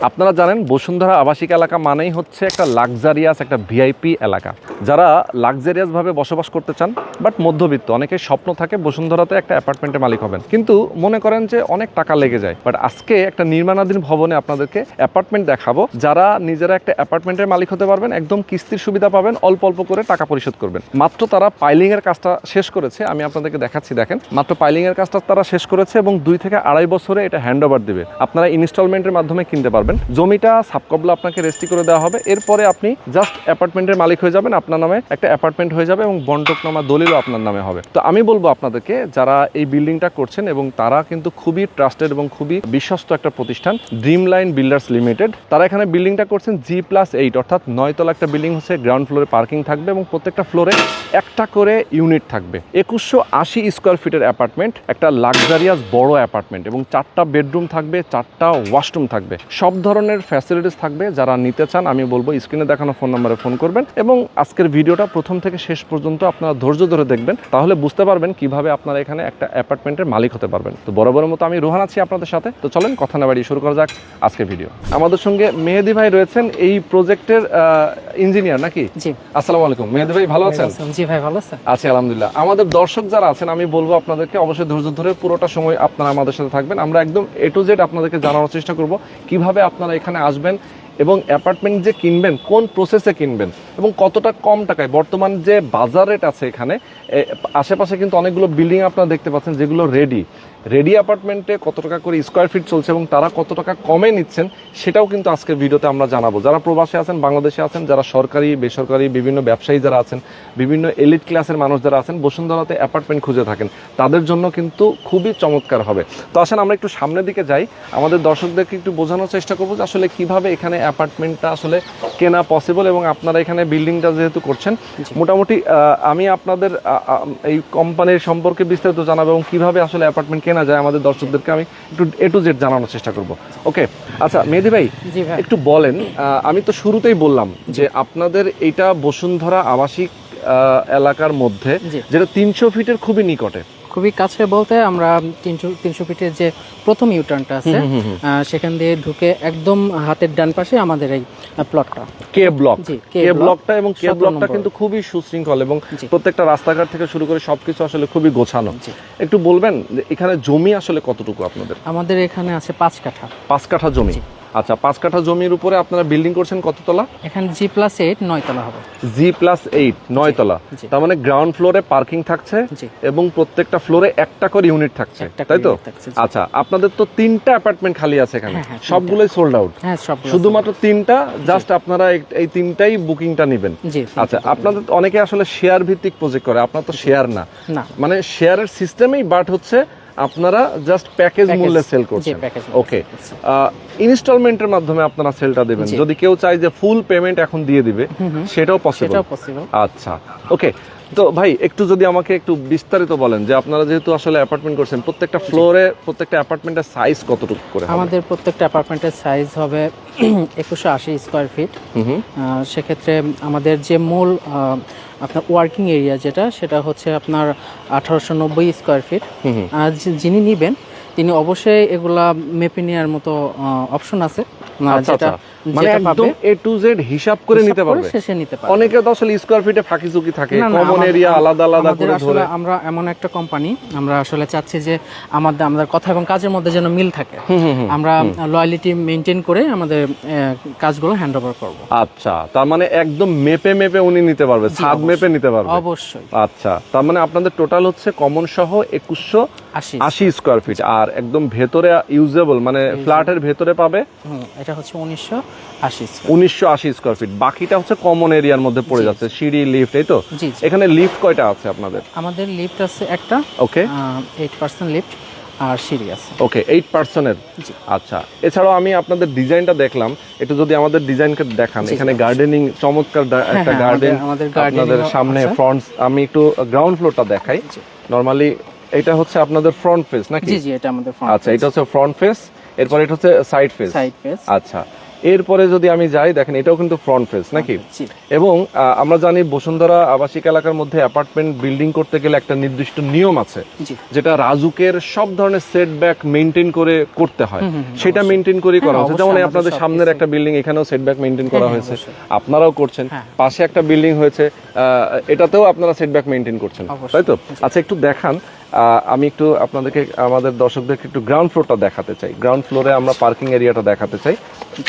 আপনারা জানেন বসুন্ধরা আবাসিক এলাকা মানেই হচ্ছে একটা লাক্সারিয়াস একটা ভিআইপি এলাকা। যারা লাক্সারিয়াস ভাবে বসবাস করতে চান বাট মধ্যবিত্ত, অনেকের স্বপ্ন থাকে বসুন্ধরাতে একটা অ্যাপার্টমেন্টের মালিক হবেন। কিন্তু মনে করেন যে অনেক টাকা লেগে যায়। বাট আজকে একটা নির্মাণাধীন ভবনে আপনাদেরকে অ্যাপার্টমেন্ট দেখাবো। যারা নিজেরা একটা অ্যাপার্টমেন্টের মালিক হতে পারবেন, একদম কিস্তির সুবিধা পাবেন, অল্প অল্প করে টাকা পরিশোধ করবেন। মাত্র তারা পাইলিংয়ের কাজটা শেষ করেছে, আমি আপনাদেরকে দেখাচ্ছি, দেখেন। মাত্র পাইলিং এর কাজটা তারা শেষ করেছে এবং দুই থেকে আড়াই বছরে এটা হ্যান্ড ওভার দিবে। আপনারা ইনস্টলমেন্টের মাধ্যমে কিনতে পারবেন। জমিটা সাবকবলা আপনাকে রেজিস্ট্রি করে দেওয়া হবে। এরপরে আপনি জাস্ট অ্যাপার্টমেন্টের মালিক হয়ে যাবেন, আপনার নামে একটা অ্যাপার্টমেন্ট হয়ে যাবে এবং বন্টকনামা দলিলও আপনার নামে হবে। তো আমি বলব আপনাদেরকে, যারা এই বিল্ডিংটা করছেন এবং তারা কিন্তু খুবই ট্রাস্টেড এবং খুবই বিশ্বস্ত একটা প্রতিষ্ঠান ড্রিম লাইন বিল্ডার্স লিমিটেড তারা এখানে বিল্ডিংটা করছেন জি প্লাস এইট অর্থাৎ নয়তলা একটা বিল্ডিং হচ্ছে গ্রাউন্ড ফ্লোরে পার্কিং থাকবে এবং প্রত্যেকটা ফ্লোরে একটা করে ইউনিট থাকবে। একুশশো আশি স্কোয়ার ফিটের অ্যাপার্টমেন্ট একটা লাক্সারিয়াস বড় অ্যাপার্টমেন্ট এবং চারটা বেডরুম থাকবে, চারটা ওয়াশরুম থাকবে। সব ধরনের ফ্যাসিলিটিস থাকবে যারা নিতে চান আমি বলব স্ক্রিনে দেখানো ফোন নাম্বারে ফোন করবেন এবং আজকের ভিডিওটা প্রথম থেকে শেষ পর্যন্ত আপনারা ধৈর্য ধরে দেখবেন তাহলে বুঝতে পারবেন কীভাবে আপনারা এখানে একটা অ্যাপার্টমেন্টের মালিক হতে পারবেন। তো বড় মতো আমি রোহান আছি আপনাদের সাথে তো চলেন কথা না বাড়িয়ে শুরু করা যাক আজকের ভিডিও আমাদের সঙ্গে মেহেদি ভাই রয়েছেন এই প্রজেক্টের ইঞ্জিনিয়ার নাকি? জি। আসসালামু আলাইকুম। মেহেদি ভাই ভালো আছেন? জি ভাই ভালো আছেন? আছি আলহামদুলিল্লাহ। আমাদের দর্শক যারা আছেন আমি বলব আপনাদেরকে অবশ্যই ধৈর্য ধরে পুরোটা সময় আপনারা আমাদের সাথে থাকবেন। আমরা একদম এ টু জেড আপনাদেরকে জানানোর চেষ্টা করব কীভাবে আপনারা এখানে আসবেন এবং অ্যাপার্টমেন্ট যে কিনবেন, কোন প্রসেসে কিনবেন এবং কতটা কম টাকায়, বর্তমান যে বাজার রেট আছে এখানে আশেপাশে কিন্তু অনেকগুলো বিল্ডিং আপনারা দেখতে পাচ্ছেন যেগুলো রেডি রেডি অ্যাপার্টমেন্টে কত টাকা করে স্কোয়ার ফিট চলছে এবং তারা কত টাকা কমে নিচ্ছেন সেটাও কিন্তু আজকের ভিডিওতে আমরা জানাব। যারা প্রবাসে আছেন বাংলাদেশে আছেন যারা সরকারি বেসরকারি বিভিন্ন ব্যবসায়ী যারা আছেন বিভিন্ন এলিট ক্লাসের মানুষ যারা আছেন বসুন্ধরাতে অ্যাপার্টমেন্ট খুঁজে থাকেন তাদের জন্য কিন্তু খুবই চমৎকার হবে। তো আসেন আমরা একটু সামনের দিকে যাই। আমাদের দর্শকদেরকে একটু বোঝানোর চেষ্টা করব যে আসলে কীভাবে এখানে অ্যাপার্টমেন্টটা আসলে কেনা পসিবল এবং আপনারা এখানে বিল্ডিংটা যেহেতু করছেন মোটামুটি আমি আপনাদের এই কোম্পানির সম্পর্কে বিস্তারিত জানাব এবং কীভাবে আসলে অ্যাপার্টমেন্ট কেনা যায় আমাদের দর্শকদেরকে আমি একটু এ টু জেড জানানোর চেষ্টা করব। ওকে আচ্ছা মেহেদি ভাই একটু বলেন আমি তো শুরুতেই বললাম যে আপনাদের এটা বসুন্ধরা আবাসিক এলাকার মধ্যে যেটা তিনশো ফিটের খুবই নিকটে। খুবই কাছে বলতে আমরা তিনশো তিনশো ফিটের যে প্রথম ইউটার্নটা আছে সেখান দিয়ে ঢুকে একদম হাতের ডান পাশে আমাদের এই প্লটটা কে ব্লক কে ব্লকটা এবং কে ব্লকটা কিন্তু খুবই সুশৃঙ্খল এবং প্রত্যেকটা রাস্তাঘাট থেকে শুরু করে সবকিছু আসলে খুবই গোছানো। একটু বলবেন যে এখানে জমি আসলে কতটুকু আপনাদের? আমাদের এখানে আছে পাঁচ কাঠা। পাঁচ কাঠা জমি। আচ্ছা পাঁচ কাঠা জমির উপরে আপনারা বিল্ডিং করছেন কততলা এখানে জি প্লাস এইট নয়তলা হবে। জি প্লাস এইট নয়তলা জি। তার মানে গ্রাউন্ড ফ্লোরে পার্কিং থাকছে এবং প্রত্যেকটা ফ্লোরে একটা করে ইউনিট থাকছে তাই তো। আচ্ছা আপনাদের তো তিনটা অ্যাপার্টমেন্ট খালি আছে এখানে। হ্যাঁ, হ্যাঁ, সবগুলোই সোল্ড আউট হ্যাঁ শুধুমাত্র তিনটা জাস্ট আপনারা এই- তিনটাই বুকিংটা নেবেন। আচ্ছা আপনাদের অনেকে আসলে শেয়ার ভিত্তিক প্রজেক্ট করে আপনার তো শেয়ার না। না। মানে শেয়ারের সিস্টেমেই বাট হচ্ছে আপনারা জাস্ট প্যাকেজ মূল্যে সেল করছেন। ওকে ইনস্টলমেন্টের মাধ্যমে আপনারা সেলটা দেবেন। যদি কেউ চায় যে ফুল পেমেন্ট এখন দিয়ে দিবে সেটাও পসিবল আচ্ছা। ওকে তো ভাই একটু যদি আমাকে একটু বিস্তারিত বলেন যে আপনারা যেহেতু আসলে অ্যাপার্টমেন্ট করছেন প্রত্যেকটা ফ্লোরে প্রত্যেকটা অ্যাপার্টমেন্টের সাইজ কতটুকু করে আমাদের প্রত্যেকটা অ্যাপার্টমেন্টের সাইজ হবে একুশশো আশি স্কোয়ার ফিট। সেক্ষেত্রে আমাদের যে মূল আপনার ওয়ার্কিং এরিয়া যেটা সেটা হচ্ছে আপনার আঠারোশো নব্বই স্কোয়ার ফিট। আর যিনি নিবেন তিনি অবশ্যই এগুলা মেপে নেওয়ার মতো অপশন আছে। আচ্ছা যেটা আচ্ছা। মানে একদম এ টু জেড হিসাব করে নিতে পারবে। শেষে নিতে পারবে। অনেকে তো আসলে স্কোয়ার ফিটে ফাঁকি চুকি থাকে। কমন এরিয়া আলাদা আলাদা করে ধরে। আমরা এমন একটা কোম্পানি আমরা আসলে চাচ্ছি যে আমাদের আমাদের কথা এবং কাজের মধ্যে যেন মিল থাকে। আমরা লয়ালিটি মেনটেন করে আমাদের কাজগুলো হ্যান্ড ওভার করব। আচ্ছা তার মানে একদম মেপে মেপে উনি নিতে পারবে ছাদ মেপে নিতে পারবে। অবশ্যই। আচ্ছা তার মানে আপনাদের টোটাল হচ্ছে কমন সহ একুশশো আশি আশি স্কোয়ার ফিট আর একদম ভেতরে ইউজেবল মানে ফ্ল্যাটের ভেতরে পাবে? এটা হচ্ছে উনিশশো আশি উনিশশো আশি স্কোয়ার ফিট বাকিটা হচ্ছে কমন এরিয়ার মধ্যে পড়ে যাচ্ছে। সিঁড়ি লিফট এই তো? এখানে লিফট কয়টা আছে আপনাদের? আমাদের লিফট আছে একটা ওকে এইট পার্সেন্ট লিফট আর সিঁড়ি আছে। ওকে এইট পার্সেন্টের আচ্ছা এছাড়াও আমি আপনাদের ডিজাইনটা দেখলাম। একটু যদি আমাদের ডিজাইনকে দেখান এখানে গার্ডেনিং চমৎকার একটা হ্যাঁ, গার্ডেন আমাদের- আমাদের gardening আপনাদের সামনে ফ্রন্ট আমি একটু গ্রাউন্ড ফ্লোরটা দেখাই। নরমালি এটা হচ্ছে আপনাদের ফ্রন্ট ফেস নাকি? জি জি এটা আমাদের আচ্ছা এটা হচ্ছে ফ্রন্ট ফেস এরপর এটা হচ্ছে সাইড ফেস সাইড ফেস আচ্ছা এরপরে যদি আমি যাই দেখেন এটাও কিন্তু ফ্রন্ট ফেস নাকি? এবং আমরা জানি বসুন্ধরা আবাসিক এলাকার মধ্যে অ্যাপার্টমেন্ট বিল্ডিং করতে গেলে একটা নির্দিষ্ট নিয়ম আছে যেটা রাজুকের সব ধরনের সেটব্যাক মেনটেন করে করতে হয়। সেটা মেনটেন করে করা হ্যাঁ, হচ্ছে যেমন আপনাদের সামনের একটা বিল্ডিং এখানেও সেটব্যাক মেনটেন করা হ্যাঁ, হয়েছে। আপনারাও করছেন। হ্যাঁ। পাশে একটা বিল্ডিং হয়েছে এটাতেও আপনারা সেটব্যাক মেনটেন করছেন। তাই তো? আচ্ছা একটু দেখান আমি একটু আপনাদেরকে আমাদের দর্শকদেরকে একটু গ্রাউন্ড ফ্লোরটা দেখাতে চাই। গ্রাউন্ড ফ্লোরে আমরা পার্কিং এরিয়াটা দেখাতে চাই।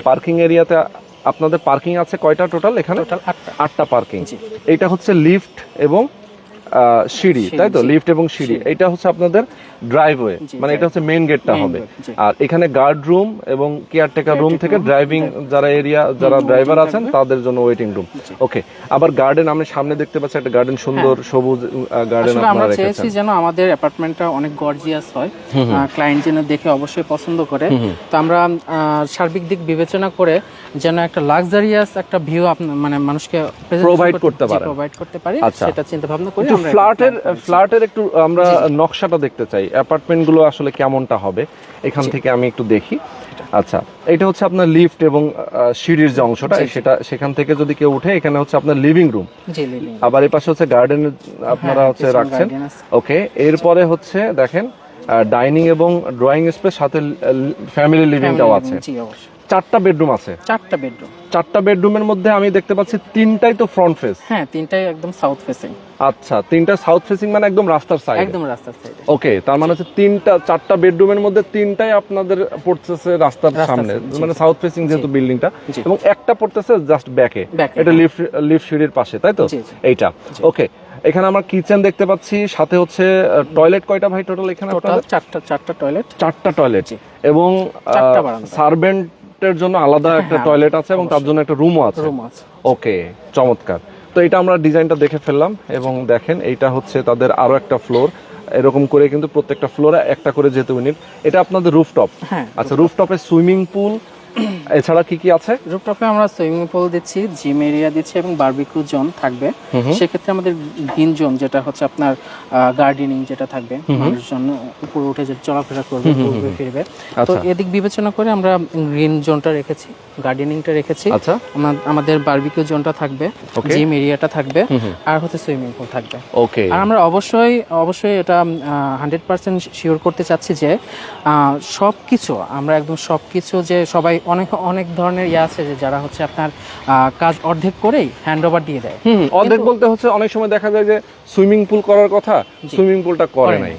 পার্কিং এরিয়াতে আপনাদের পার্কিং আছে কয়টা টোটাল এখানে? আটটা। পার্কিং এটা এইটা হচ্ছে লিফট এবং আহ, সিঁড়ি তাই তো? লিফ্ট লিফট এবং সিঁড়ি। এটা হচ্ছে আপনাদের ড্রাইভওয়ে মানে এটা হচ্ছে মেইন গেটটা হবে। আর এখানে গার্ড রুম এবং কেয়ারটেকার রুম থেকে ড্রাইভিং যারা এরিয়া যারা ড্রাইভার আছেন তাদের জন্য ওয়েটিং রুম ওকে আবার গার্ডেন আমি সামনে দেখতে পাচ্ছি একটা গার্ডেন সুন্দর সবুজ গার্ডেন আপনারা রেখেছেন। যেন আমাদের অ্যাপার্টমেন্টটা অনেক গর্জিয়াস হয়। ক্লায়েন্ট যেন দেখে অবশ্যই পছন্দ করে। তো আমরা সার্বিক দিক বিবেচনা করে যেন একটা লাক্সারিয়াস একটা ভিউ মানে মানুষকে Provide করতে পারেন। প্রোভাইড করতে পারি। আচ্ছা। সেটা চিন্তা ভাবনা করে ফ্ল্যাটের ফ্ল্যাটের একটু আমরা নকশাটা দেখতে চাই। অ্যাপার্টমেন্টগুলো আসলে কেমনটা হবে এখান থেকে আমি একটু দেখি। আচ্ছা এটা হচ্ছে আপনার লিফট এবং সিঁড়ির যে অংশটা সেটা সেখান থেকে যদি কেউ উঠে এখানে হচ্ছে আপনার লিভিং রুম আবার এই পাশে হচ্ছে গার্ডেন আপনারা হ্যাঁ, হচ্ছে রাখছেন। ওকে এরপরে হচ্ছে দেখেন ডাইনিং এবং ড্রয়িং স্পেস সাথে ফ্যামিলি লিভিংটাও আছে। চারটা বেডরুম আছে। চারটা বেডরুম। চারটা বেডরুমের মধ্যে আমি দেখতে পাচ্ছি তিনটাই তো ফ্রন্ট ফেস হ্যাঁ তিনটাই একদম সাউথ ফেসিং আচ্ছা তিনটা সাউথ ফেসিং মানে একদম রাস্তার সাইড একদম রাস্তার সাইডে ওকে তার মানে হচ্ছে তিনটা চারটা বেডরুমের মধ্যে তিনটাই আপনাদের পড়তেছে রাস্তার সামনে। মানে সাউথ ফেসিং যেহেতু বিল্ডিংটা। এবং একটা পড়তেছে জাস্ট ব্যাকে এটা হ্যাঁ। লিফট লিফট সিঁড়ির পাশে তাই তো। এইটা। ওকে এখানে আমরা কিচেন দেখতে পাচ্ছি সাথে হচ্ছে টয়লেট কয়টা ভাই টোটাল এখানে টোটাল চারটা চারটা টয়লেট চারটা টয়লেট এবং চারটা বারান্দা। জন্য আলাদা একটা হ্যাঁ, টয়লেট আছে এবং তার জন্য একটা রুমও আছে। রুম আছে। ওকে চমৎকার। তো এটা আমরা ডিজাইনটা দেখে ফেললাম এবং দেখেন এইটা হচ্ছে তাদের আরও একটা ফ্লোর এরকম করে কিন্তু প্রত্যেকটা ফ্লোরে একটা করে যেতে ইউনিট এটা আপনাদের রুফটপ হ্যাঁ আচ্ছা রুফটপে সুইমিং পুল এছাড়া কি কি আছে? রুপটপে আমরা সুইমিং পুল দিচ্ছি জিম এরিয়া দিচ্ছি এবং বারবিকিউ জোন থাকবে। সেক্ষেত্রে আমাদের গ্রিন জোন যেটা হচ্ছে আপনার গার্ডেনিং যেটা থাকবে। মানুষজন উপরে উঠে যে চলাফেরা করবে ঘুরবে ফিরবে। তো আচ্ছা। এদিক বিবেচনা করে আমরা গ্রিন জোনটা রেখেছি গার্ডেনিংটা রেখেছি। আচ্ছা। আমাদের বারবিকিউ জোনটা থাকবে জিম এরিয়াটা থাকবে আর হচ্ছে সুইমিং পুল থাকবে। ওকে। আর আমরা অবশ্যই অবশ্যই এটা হান্ড্রেড পার্সেন্ট শিওর করতে চাচ্ছি যে সব কিছু আমরা একদম সব কিছু যে সবাই অনেক অনেক ধরনের ইয়ে আছে যে যারা হচ্ছে আপনার আহ, কাজ অর্ধেক করেই হ্যান্ড ওভার দিয়ে দেয়। হুম অর্ধেক বলতে হচ্ছে অনেক সময় দেখা যায় যে সুইমিং পুল করার কথা সুইমিং পুলটা করে নাই।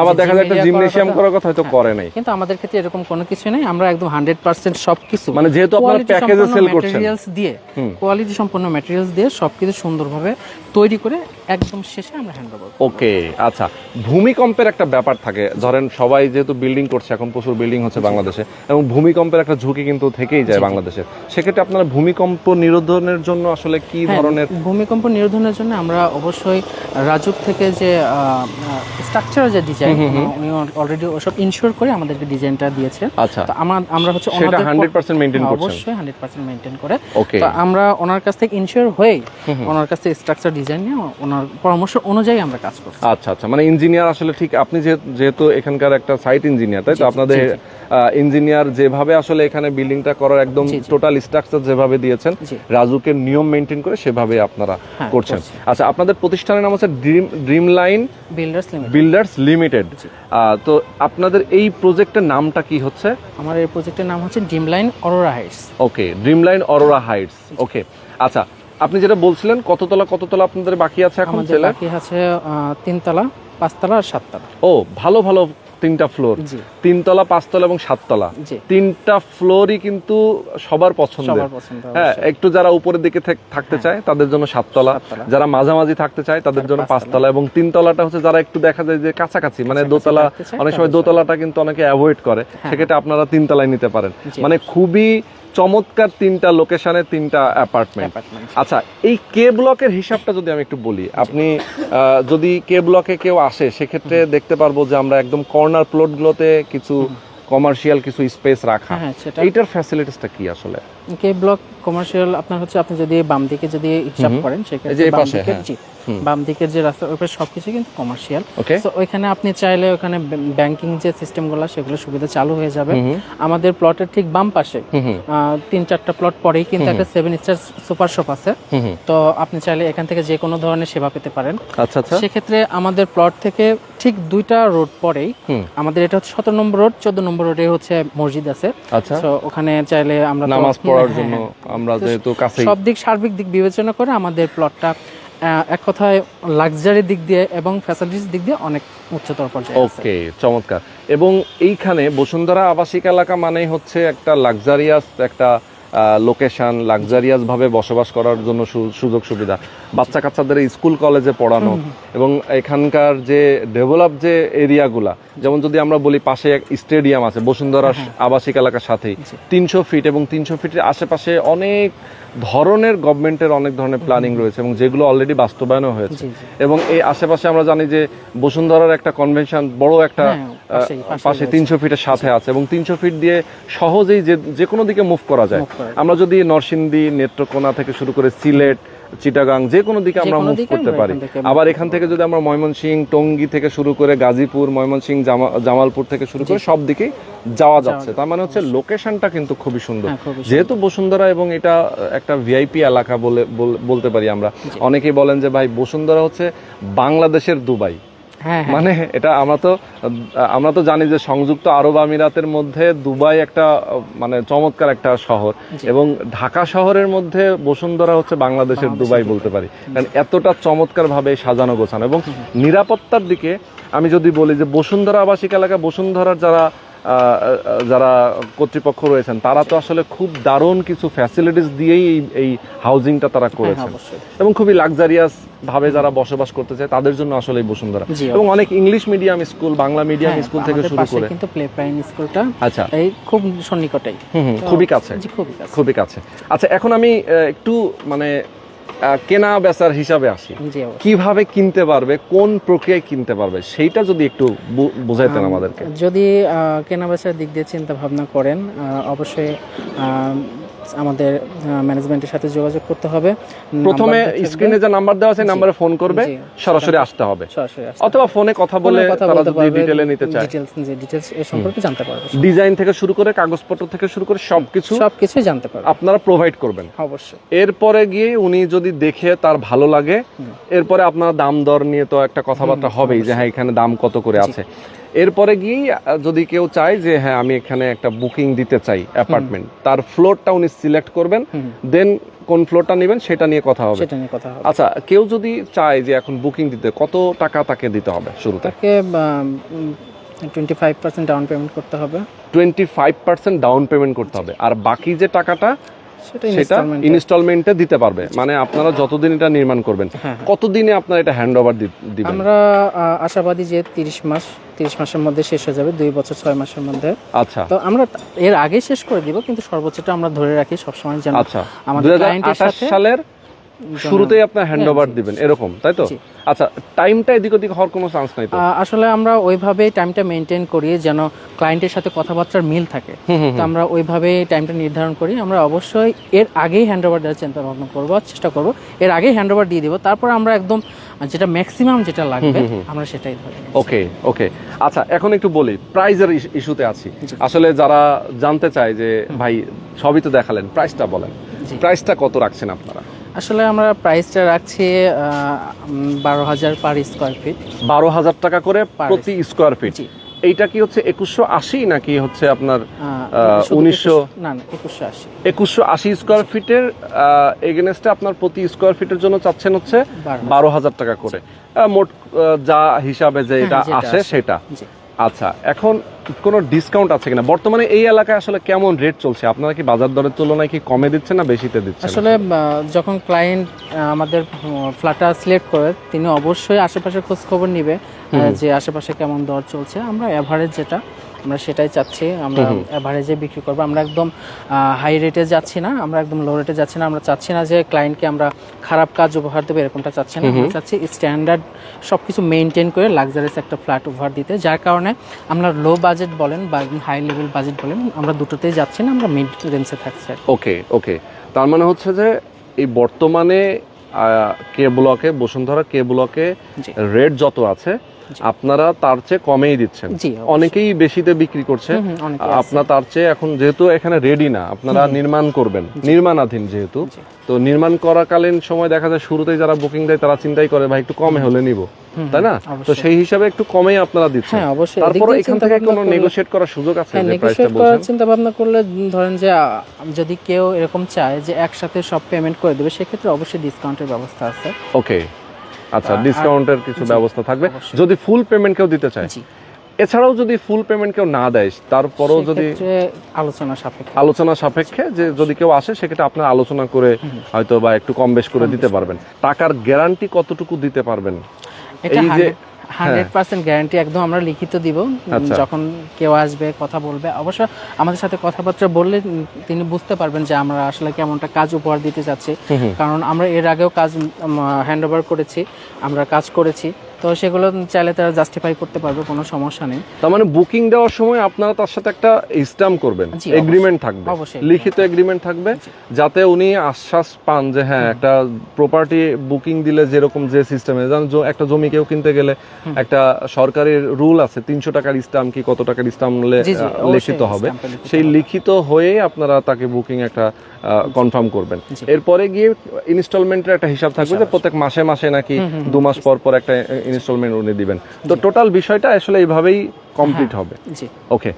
আবার দেখা যায় একটা জিমনেশিয়াম করার কথা হয়তো হ্যাঁ। করে নাই। কিন্তু আমাদের ক্ষেত্রে এরকম কোনো কিছু নেই। আমরা একদম হান্ড্রেড পার্সেন্ট সব কিছু মানে যেহেতু আপনারা প্যাকেজে সেল করছেন। ম্যাটেরিয়ালস দিয়ে কোয়ালিটি সম্পন্ন ম্যাটেরিয়ালস দিয়ে সবকিছু সুন্দরভাবে তৈরি করে একদম শেষে আমরা হ্যান্ড ওভার ওকে আচ্ছা। ভূমিকম্পের একটা ব্যাপার থাকে। ধরেন সবাই যেহেতু বিল্ডিং করছে এখন প্রচুর বিল্ডিং হচ্ছে বাংলাদেশে। এবং ভূমিকম্পের একটা ঝুঁকি কিন্তু থেকেই যায় বাংলাদেশে। সেক্ষেত্রে আপনারা ভূমিকম্প নিরোধনের জন্য আসলে কি হ্যাঁ, ধরনের ভূমিকম্প নিরোধনের জন্য আমরা অবশ্যই রাজুক থেকে যে স্ট্রাকচার যে ডিজাইন উনি অলরেডি ওসব ইনশিওর করে আমাদেরকে ডিজাইনটা দিয়েছে। আচ্ছা। তো আমরা হচ্ছে সেটা ওনাদের হান্ড্রেড পার্সেন্ট মেনটেন হ্যাঁ, অবশ্যই হান্ড্রেড পার্সেন্ট মেনটেন করে। তো আমরা ওনার কাছ থেকে ইনশিওর হয়েই ওনার কাছ থেকে স্ট্রাকচার ডিজাইন নিয়ে ওনার পরামর্শ অনুযায়ী আমরা কাজ করছি। আচ্ছা আচ্ছা। মানে ইঞ্জিনিয়ার আসলে ঠিক আপনি যেহেতু এখানকার একটা সাইট ইঞ্জিনিয়ার তাই তো? আপনাদের ইঞ্জিনিয়ার যেভাবে আসলে এখানে বিল্ডিংটা করার একদম। টোটাল স্ট্রাকচার যেভাবে দিয়েছেন জি। রাজুকের নিয়ম মেনটেন করে সেভাবে আপনারা হ্যাঁ, করছেন। আচ্ছা আপনাদের প্রতিষ্ঠানের নাম হচ্ছে Dream Dream Line Builders Limited Builders Limited তো আপনাদের এই প্রজেক্টের নামটা কি হচ্ছে? আমার এই প্রজেক্টের নাম হচ্ছে Dreamline Line Aurora Heights okay Dreamline Aurora Heights okay আচ্ছা আপনি যেটা বলছিলেন কততলা কততলা আপনাদের বাকি আছে এখন বাকি আছে তিনতলা পাঁচতলা আর সাততলা। ও ভালো ভালো তিনটা ফ্লোর তিনতলা পাঁচতলা এবং সাততলা। তিনটা ফ্লোরই কিন্তু সবার পছন্দ হ্যাঁ একটু যারা উপরের দিকে থাকতে চায় তাদের জন্য সাততলা। সাততলা। যারা মাঝামাঝি থাকতে চায় তাদের জন্য পাঁচতলা। এবং তিনতলাটা হচ্ছে যারা একটু দেখা যায় যে কাছাকাছি মানে দোতলা অনেক সময় দোতলাটা কিন্তু অনেকে অ্যাভয়েড করে। সেক্ষেত্রে আপনারা তিনতলায় নিতে পারেন। মানে খুবই চমৎকার তিনটা লোকেশনে তিনটা অ্যাপার্টমেন্ট আচ্ছা এই কে ব্লকের হিসাবটা যদি আমি একটু বলি আপনি যদি কে ব্লকে কেউ আসে সেক্ষেত্রে দেখতে পারব যে আমরা একদম কর্নার প্লটগুলোতে কিছু কমার্শিয়াল কিছু স্পেস রাখা। হ্যাঁ, এইটার ফ্যাসিলিটিসটা কি আসলে? কে ব্লক কমার্শিয়াল আপনার হচ্ছে আপনি যদি বাম দিকে যদি হিসাব করেন সেক্ষেত্রে বাম দিকে হ্যাঁ। বাম দিকের যে রাস্তা ওইপাশে সবকিছু কিন্তু কমার্শিয়াল তো ওইখানে আপনি চাইলে ওখানে ব্যাংকিং যে সিস্টেমগুলো সেগুলো সুবিধা চালু হয়ে যাবে। আমাদের প্লটের ঠিক বাম পাশে তিন চারটা প্লট পরেই কিন্তু একটা সেভেন স্টার সুপার শপ আছে। তো আপনি চাইলে এখান থেকে যে কোনো ধরনের সেবা পেতে পারেন। আচ্ছা আচ্ছা। সেক্ষেত্রে আমাদের প্লট থেকে ঠিক দুইটা রোড পরেই আমাদের এটা হচ্ছে সতেরো নম্বর রোড চোদ্দ নম্বর রোডে হচ্ছে মসজিদ আছে। আচ্ছা। তো ওখানে চাইলে আমরা নামাজ পড়ার হ্যাঁ, জন্য হ্যাঁ। আমরা যেহেতু কাছেই। সব দিক সার্বিক দিক বিবেচনা করে আমাদের প্লটটা এক কথায় লাক্সারি দিক দিয়ে এবং ফ্যাসিলিটিস দিক দিয়ে অনেক উচ্চতর পর্যায়ে ওকে চমৎকার। এবং এইখানে বসুন্ধরা আবাসিক এলাকা মানেই হচ্ছে একটা লাক্সারিয়াস একটা লোকেশন লাক্সারিয়াস ভাবে বসবাস করার জন্য সুযোগ সুবিধা। বাচ্চা কাচ্চাদের স্কুল কলেজে পড়ানো এবং এখানকার যে ডেভেলপ যে এরিয়াগুলা যেমন যদি আমরা বলি পাশে এক স্টেডিয়াম আছে বসুন্ধরা আবাসিক এলাকার সাথেই। তিনশো ফিট এবং তিনশো ফিটের আশেপাশে অনেক ধরনের গভর্নমেন্টের অনেক ধরনের প্ল্যানিং রয়েছে এবং যেগুলো অলরেডি বাস্তবায়নও হয়েছে। এবং এই আশেপাশে আমরা জানি যে বসুন্ধরার একটা কনভেনশন বড় একটা হ্যাঁ, পাশে তিনশো ফিটের সাথে আছে এবং তিনশো ফিট দিয়ে সহজেই যে যে কোনো দিকে মুভ করা যায়। আমরা যদি নরসিংদী নেত্রকোনা থেকে শুরু করে সিলেট চিটাগাং যে কোনো দিকে আমরা মুভ করতে পারি। আবার এখান থেকে যদি আমরা ময়মনসিং টঙ্গি থেকে শুরু করে গাজীপুর ময়মনসিং জামা- জামালপুর থেকে শুরু করে সব দিকে যাওয়া যাচ্ছে। তার মানে হচ্ছে লোকেশনটা কিন্তু খুবই সুন্দর। হ্যাঁ, যেহেতু বসুন্ধরা এবং এটা একটা ভিআইপি এলাকা বলে বলতে পারি আমরা। অনেকেই বলেন যে ভাই বসুন্ধরা হচ্ছে বাংলাদেশের দুবাই। মানে এটা আমরা তো আমরা তো জানি যে সংযুক্ত আরব আমিরাতের মধ্যে দুবাই একটা মানে চমৎকার একটা শহর এবং ঢাকা শহরের মধ্যে বসুন্ধরা হচ্ছে বাংলাদেশের দুবাই বলতে পারি। কারণ এতটা চমৎকার ভাবে সাজানো গোছানো এবং নিরাপত্তার দিকে আমি যদি বলি যে বসুন্ধরা আবাসিক এলাকা বসুন্ধরার যারা যারা কর্তৃপক্ষ রয়েছেন তারা তো আসলে খুব দারুণ কিছু ফ্যাসিলিটিস দিয়েই এই- এই হাউজিংটা তারা হ্যাঁ, করেছেন। এবং খুবই লাক্সারিয়াস ভাবে যারা বসবাস করতে চায় তাদের জন্য আসলে বসুন্ধরা। এবং অনেক English medium school Bangla medium হ্যাঁ, স্কুল থেকে শুরু করে। কিন্তু প্লে প্রাইম স্কুলটা আচ্ছা। এই খুব সন্নিকটেই। খুবই কাছে। খুবই কাছে। আচ্ছা এখন আমি একটু মানে কেনা বেচার হিসাবে আসি। কীভাবে কিনতে পারবে কোন প্রক্রিয়ায় কিনতে পারবে সেইটা যদি একটু বোঝাইতেন আমাদেরকে। যদি কেনা বেচার দিক দিয়ে চিন্তা ভাবনা করেন অবশ্যই আহ, আমাদের ম্যানেজমেন্টের সাথে যোগাযোগ করতে হবে। প্রথমে স্ক্রিনে যে নাম্বার দেওয়া আছে নাম্বারে ফোন করবে সরাসরি আসতে হবে। অথবা ফোনে কথা বলে তারা যদি ডিটেলে নিতে চায়। ডিটেলস যে ডিটেলস এ সম্পর্কে জানতে পারবে ডিজাইন থেকে শুরু করে কাগজপত্র থেকে শুরু করে সবকিছু সবকিছুই জানতে পারবে। আপনারা প্রোভাইড করবেন। অবশ্যই। এরপরে গিয়ে উনি যদি দেখে তার ভালো লাগে এরপরে আপনার দাম দর নিয়ে তো একটা কথাবার্তা হবেই যে হ্যাঁ এখানে দাম কত করে আছে। এরপরে গিয়েই যদি কেউ চায় যে হ্যাঁ আমি এখানে একটা বুকিং দিতে চাই অ্যাপার্টমেন্ট তার ফ্লোরটা উনি সিলেক্ট করবেন দেন কোন ফ্লোরটা নেবেন সেটা নিয়ে কথা হবে। সেটা নিয়ে কথা হবে। আচ্ছা কেউ যদি চায় যে এখন বুকিং দিতে কত টাকা তাকে দিতে হবে শুরুতে? তাকে twenty five percent down payment করতে হবে। Twenty five percent down payment করতে হবে। আর বাকি যে টাকাটা সেটা সেটা ইনস্টলমেন্টে দিতে পারবে। মানে আপনারা যতদিন এটা নির্মাণ করবেন হ্যাঁ, কতদিনে আপনারা এটা হ্যান্ড ওভার দিবেন? আমরা আশাবাদী যে তিরিশ মাস তিরিশ মাসের মধ্যে শেষ হয়ে যাবে দুই বছর ছয় মাসের মধ্যে। আচ্ছা। তো আমরা এর আগে শেষ করে দিব কিন্তু সর্বোচ্চটা আমরা ধরে রাখি সবসময় যেন আচ্ছা। আমাদের সাথে সালের শুরুতেই আপনার হ্যান্ড হ্যাঁ, ওভার দিবেন এরকম তাই তো? আচ্ছা টাইমটা এদিক ওদিক হওয়ার কোনো চান্স নাই তো? আসলে আমরা ওইভাবেই টাইমটা মেনটেন করি যেন ক্লায়েন্টের সাথে কথাবার্তার মিল থাকে। তো আমরা ওইভাবে টাইমটা নির্ধারণ করি। আমরা অবশ্যই এর আগেই হ্যান্ড ওভার দেওয়ার চিন্তা ভাবনা করব চেষ্টা করব। এর আগেই হ্যান্ড ওভার দিয়ে দিব। তারপর আমরা একদম যেটা ম্যাক্সিমাম যেটা লাগবে আমরা সেটাই ধরি ওকে ওকে আচ্ছা এখন একটু বলি প্রাইজের ইস্যুতে আছি। আসলে যারা জানতে চায় যে ভাই সবই তো দেখালেন প্রাইসটা বলেন। প্রাইসটা কত রাখছেন আপনারা? আসলে আমরা প্রাইসটা রাখছি বারো হাজার পার স্কোয়ার ফিট বারো হাজার টাকা করে প্রতি স্কোয়ার ফিট এইটা কি হচ্ছে একুশশো আশি নাকি হচ্ছে আপনার উনিশশো না না একুশশো আশি। একুশশো আশি স্কোয়ার ফিটের এগেনেস্টে আপনার প্রতি স্কোয়ার ফিটের জন্য চাচ্ছেন হচ্ছে বারো হাজার। টাকা করে। মোট যা হিসাবে যে এটা হ্যাঁ, আসে আসে। সেটা। আচ্ছা এখন কোনো ডিসকাউন্ট আছে কিনা? বর্তমানে এই এলাকায় আসলে কেমন রেট চলছে? আপনারা কি বাজার দরের তুলনায় কি কমে দিচ্ছে না বেশিতে দিচ্ছে? আসলে যখন ক্লায়েন্ট আমাদের ফ্ল্যাটটা সিলেক্ট করে তিনি অবশ্যই আশেপাশে খোঁজ খবর নিবে যে আশেপাশে কেমন দর চলছে। আমরা এভারেজ যেটা আমরা সেটাই চাচ্ছি আমরা এভারেজে বিক্রি করব। আমরা একদম হাই রেটে যাচ্ছি না আমরা একদম লো রেটে যাচ্ছি না। আমরা চাচ্ছি না যে ক্লায়েন্টকে আমরা খারাপ কাজ উপহার দেবো এরকমটা চাচ্ছি না। আমরা চাচ্ছি স্ট্যান্ডার্ড সব কিছু মেনটেন করে লাক্সারিয়াস একটা ফ্ল্যাট উপহার দিতে যার কারণে আমরা লো বাজেট বলেন বা হাই লেভেল বাজেট বলেন আমরা দুটোতেই যাচ্ছি না আমরা মিড রেঞ্জে থাকছি ওকে ওকে তার মানে হচ্ছে যে এই বর্তমানে কে ব্লকে বসুন্ধরা কে ব্লকে রেট যত আছে। আপনারা তার চেয়ে কমেই দিচ্ছেন। অনেকেই বেশিতে বিক্রি করছে। আপনার তার চেয়ে এখন যেহেতু এখানে রেডি না আপনারা নির্মাণ করবেন নির্মাণাধীন যেহেতু। তো নির্মাণ করাকালীন সময় দেখা যায় শুরুতেই যারা বুকিং দেয় তারা চিন্তাই করে ভাই একটু কমে হলে নিব। তাই না? তো সেই হিসাবে একটু কমেই আপনারা দিচ্ছেন। হ্যাঁ তারপরে এখান থেকে কোনো নেগোশিয়েট করার সুযোগ আছে হ্যাঁ নেগোশিয়েট করার চিন্তা ভাবনা করলে ধরেন যে যদি কেউ এরকম চায় যে একসাথে সব পেমেন্ট করে দেবে সেক্ষেত্রে অবশ্যই ডিসকাউন্টের ব্যবস্থা আছে। ওকে আচ্ছা ডিসকাউন্টের কিছু ব্যবস্থা থাকবে। যদি ফুল পেমেন্ট কেউ দিতে চায়? এছাড়াও যদি ফুল পেমেন্ট কেউ না দেয় তারপরও যদি আলোচনা সাপেক্ষে। আলোচনা সাপেক্ষে যে যদি কেউ আসে সেক্ষেত্রে আপনার আলোচনা করে হয়তো বা একটু কম বেশ করে দিতে পারবেন। টাকার গ্যারান্টি কতটুকু দিতে পারবেন? এই যে হান্ড্রেড পার্সেন্ট গ্যারান্টি একদম আমরা লিখিত দিব আচ্ছা। যখন কেউ আসবে কথা বলবে অবশ্য আমাদের সাথে কথাবার্তা বললে তিনি বুঝতে পারবেন যে আমরা আসলে কেমনটা কাজ উপহার দিতে চাচ্ছি। কারণ আমরা এর আগেও কাজ হ্যান্ড ওভার করেছি আমরা কাজ করেছি তো সেগুলো চাইলে তারা জাস্টিফাই করতে পারবে কোনো সমস্যা নেই। তার মানে বুকিং দেওয়ার সময় আপনারা তার সাথে একটা স্ট্যাম্প করবেন। এগ্রিমেন্ট থাকবে। অবশ্যই। লিখিত এগ্রিমেন্ট থাকবে যাতে উনি আশ্বাস পান যে হ্যাঁ একটা প্রপার্টি বুকিং দিলে যেরকম যে সিস্টেমে একটা জমি কেউ কিনতে গেলে একটা সরকারি রুল আছে তিনশো টাকার স্ট্যাম্প কি কত টাকার স্ট্যাম্প লিখিত হবে। সেই লিখিত হয়ে আপনারা তাকে বুকিং একটা কনফার্ম করবেন। এরপরে গিয়ে ইনস্টলমেন্টের একটা হিসাব থাকবে যে প্রত্যেক মাসে মাসে নাকি দু মাস পর পর একটা ইনস্টলমেন্ট উনি দিবেন। তো টোটাল বিষয়টা আসলে এইভাবেই কমপ্লিট হবে। ওকে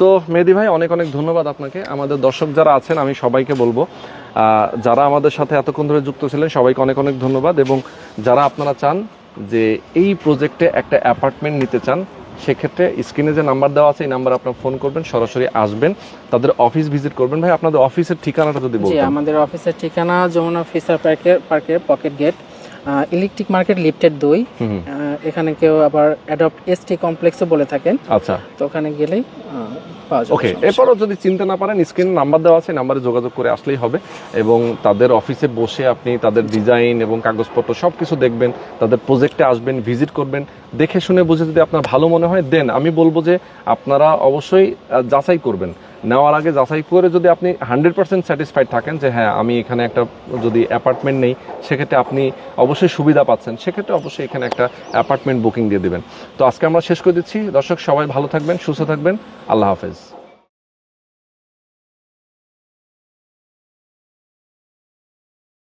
তো মেহেদি ভাই অনেক অনেক ধন্যবাদ আপনাকে। আমাদের দর্শক যারা আছেন আমি সবাইকে বলব যারা আমাদের সাথে এতক্ষণ ধরে যুক্ত ছিলেন সবাইকে অনেক অনেক ধন্যবাদ এবং যারা আপনারা চান যে এই প্রজেক্টে একটা অ্যাপার্টমেন্ট নিতে চান সেক্ষেত্রে স্ক্রিনে যে নাম্বার দেওয়া আছে এই নাম্বার আপনার ফোন করবেন সরাসরি আসবেন তাদের অফিস ভিজিট করবেন। ভাই আপনাদের অফিসের ঠিকানাটা যদি বলতেন। আমাদের অফিসের ঠিকানা যমুনা ফিসার পার্কের পার্কের পকেট গেট ইলেকট্রিক মার্কেট লিফটের দুই। এখানে কেউ আবার অ্যাডপ্ট এসটি কমপ্লেক্সও বলে থাকেন। আচ্ছা। তো ওখানে গেলেই ওকে এরপরও যদি চিনতে না পারেন স্ক্রিন নাম্বার দেওয়া আছে নাম্বারে যোগাযোগ করে আসলেই হবে। এবং তাদের অফিসে বসে আপনি তাদের ডিজাইন এবং কাগজপত্র সব কিছু দেখবেন তাদের প্রজেক্টে আসবেন ভিজিট করবেন। দেখে শুনে বুঝে যদি আপনার ভালো মনে হয় দেন আমি বলব যে আপনারা অবশ্যই যাচাই করবেন। নেওয়ার আগে যাচাই করে যদি আপনি হান্ড্রেড পার্সেন্ট স্যাটিসফাইড থাকেন যে হ্যাঁ আমি এখানে একটা যদি অ্যাপার্টমেন্ট নেই, সেক্ষেত্রে আপনি অবশ্যই সুবিধা পাচ্ছেন। সেক্ষেত্রে অবশ্যই এখানে একটা অ্যাপার্টমেন্ট বুকিং দিয়ে দেবেন। তো আজকে আমরা শেষ করে দিচ্ছি। দর্শক, সবাই ভালো থাকবেন, সুস্থ থাকবেন। আল্লাহ হাফেজ।